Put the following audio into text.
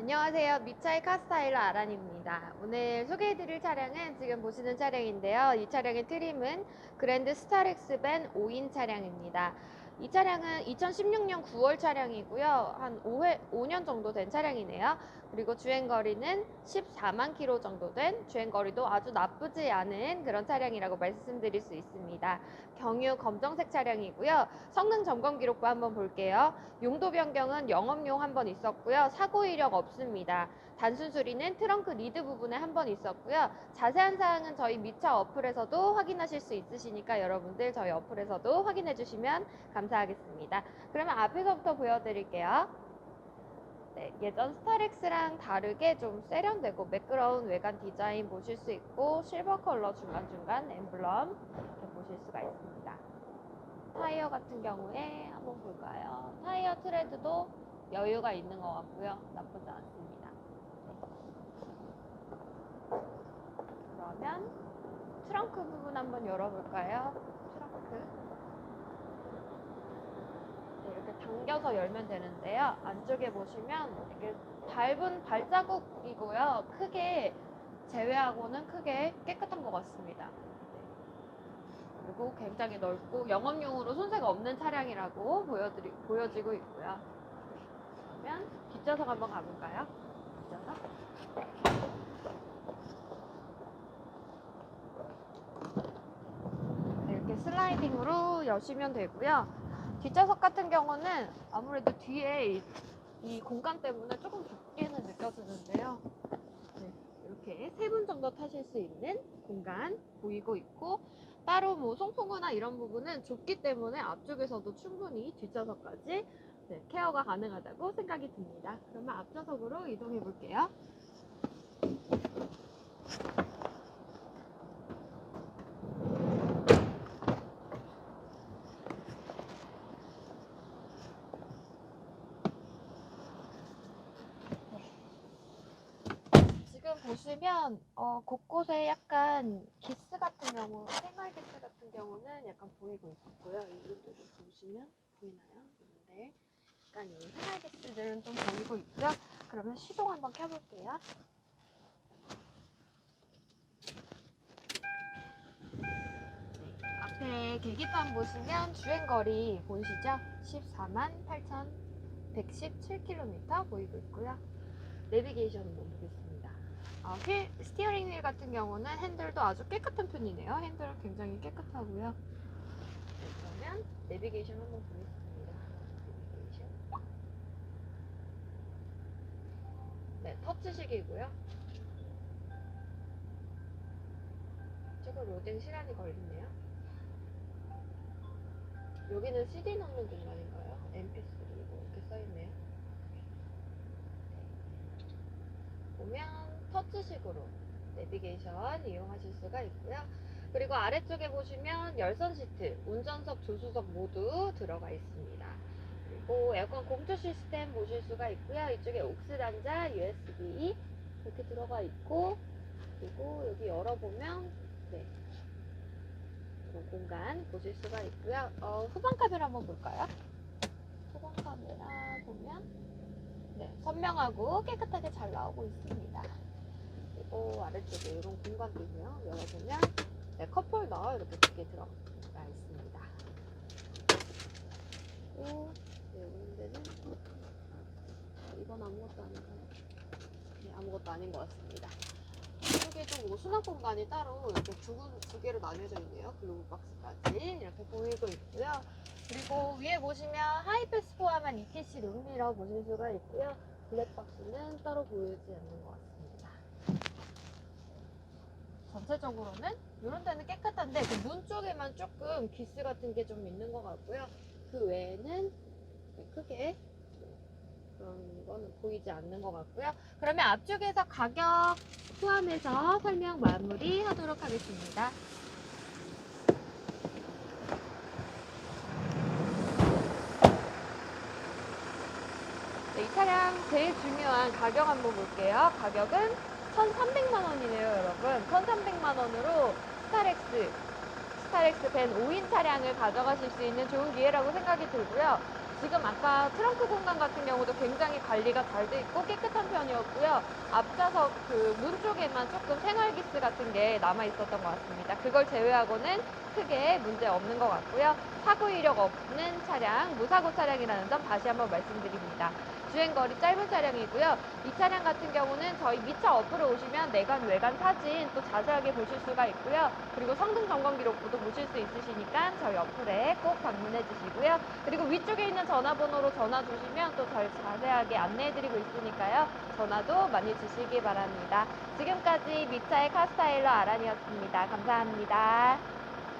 안녕하세요. 미차의 카스타일러 아란입니다. 오늘 소개해드릴 차량은 지금 보시는 차량인데요. 이 차량의 트림은 그랜드 스타렉스 밴 5인 차량입니다. 이 차량은 2016년 9월 차량이고요. 한 5회, 5년 정도 된 차량이네요. 그리고 주행거리는 14만 킬로 정도 된 주행거리도 아주 나쁘지 않은 그런 차량이라고 말씀드릴 수 있습니다. 경유 검정색 차량이고요. 성능 점검 기록부 한번 볼게요. 용도 변경은 영업용 한번 있었고요. 사고 이력 없습니다. 단순 수리는 트렁크 리드 부분에 한 번 있었고요. 자세한 사항은 저희 미차 어플에서도 확인하실 수 있으시니까 여러분들 저희 어플에서도 확인해 주시면 감사하겠습니다. 그러면 앞에서부터 보여드릴게요. 네, 예전 스타렉스랑 다르게 좀 세련되고 매끄러운 외관 디자인 보실 수 있고 실버 컬러 중간중간 엠블럼 이렇게 보실 수가 있습니다. 타이어 같은 경우에 한번 볼까요? 타이어 트레드도 여유가 있는 것 같고요. 나쁘지 않습니다. 네. 그러면 트렁크 부분 한번 열어볼까요? 트렁크. 네, 이렇게 당겨서 열면 되는데요. 안쪽에 보시면 이게 밟은 발자국이고요. 크게 제외하고는 크게 깨끗한 것 같습니다. 네. 그리고 굉장히 넓고 영업용으로 손색 없는 차량이라고 보여드리, 보여지고 있고요. 그러면 뒷좌석 한번 가볼까요? 뒷좌석. 네, 이렇게 슬라이딩으로 여시면 되고요. 뒷좌석 같은 경우는 아무래도 뒤에 이, 이 공간 때문에 조금 좁게는 느껴지는데요. 네, 이렇게 세 분 정도 타실 수 있는 공간 보이고 있고 따로 뭐 송풍구나 이런 부분은 좁기 때문에 앞쪽에서도 충분히 뒷좌석까지 네, 케어가 가능하다고 생각이 듭니다. 그러면 앞좌석으로 이동해 볼게요. 지금 보시면 어, 곳곳에 약간 기스 같은 경우, 생활 기스 같은 경우는 약간 보이고 있고요. 이쪽도 보시면 보이나요? 네. 약간 이 생활 기스들은 좀 보이고 있고요. 그러면 시동 한번 켜볼게요. 네, 앞에 계기판 보시면 주행거리 보이시죠? 14만 8,117km 보이고 있고요. 내비게이션 한번 보겠습니다. 어, 휠, 스티어링 휠 같은 경우는 핸들도 아주 깨끗한 편이네요. 핸들 굉장히 깨끗하고요. 네, 그러면 내비게이션 한번 보겠습니다. 내비게이션. 네, 터치식이고요. 조금 로딩 시간이 걸리네요. 여기는 CD 넣는 공간인가요? MP3 뭐 이렇게 써있네요. 보면 터치식으로 내비게이션 이용하실 수가 있고요. 그리고 아래쪽에 보시면 열선 시트, 운전석, 조수석 모두 들어가 있습니다. 그리고 에어컨 공조 시스템 보실 수가 있고요. 이쪽에 옥스 단자, USB 이렇게 들어가 있고 그리고 여기 열어보면 네. 공간 보실 수가 있고요. 어, 후방 카메라 한번 볼까요? 후방 카메라 보면 네, 선명하고 깨끗하게 잘 나오고 있습니다. 그리고 아래쪽에 이런 공간도 있고요. 열어보면 네, 컵홀더 이렇게 두 개 들어가 있습니다. 그리고 네, 데는 이건 아무것도 아닌가요? 네, 아무것도 아닌 것 같습니다. 이쪽에도 뭐 수납 공간이 따로 이렇게 두, 군- 두 개로 나뉘어져 있네요. 글로브 박스까지 이렇게 보이고 있고요. 그리고 위에 보시면 하이패스 포함한 ETC 룸미러 보실 수가 있고요. 블랙박스는 따로 보이지 않는 것 같습니다. 전체적으로는 이런 데는 깨끗한데 그 문 쪽에만 조금 기스 같은 게 좀 있는 것 같고요. 그 외에는 크게 그런 거는 보이지 않는 것 같고요. 그러면 앞쪽에서 가격 포함해서 설명 마무리 하도록 하겠습니다. 네, 이 차량 제일 중요한 가격 한번 볼게요. 가격은 1,300만 원이네요, 여러분. 1,300만 원으로 스타렉스, 스타렉스 밴 5인 차량을 가져가실 수 있는 좋은 기회라고 생각이 들고요. 지금 아까 트렁크 공간 같은 경우도 굉장히 관리가 잘 돼 있고 깨끗한 편이었고요. 앞좌석 그 문 쪽에만 조금 생활기스 같은 게 남아 있었던 것 같습니다. 그걸 제외하고는 크게 문제 없는 것 같고요. 사고 이력 없는 차량, 무사고 차량이라는 점 다시 한번 말씀드립니다. 주행거리 짧은 차량이고요. 이 차량 같은 경우는 저희 미차 어플로 오시면 내관, 외관 사진 또 자세하게 보실 수가 있고요. 그리고 성능 점검 기록부도 보실 수 있으시니까 저희 어플에 꼭 방문해 주시고요. 그리고 위쪽에 있는 전화번호로 전화 주시면 또더 자세하게 안내해 드리고 있으니까요. 전화도 많이 주시기 바랍니다. 지금까지 미차의 카스타일러 아란이었습니다. 감사합니다.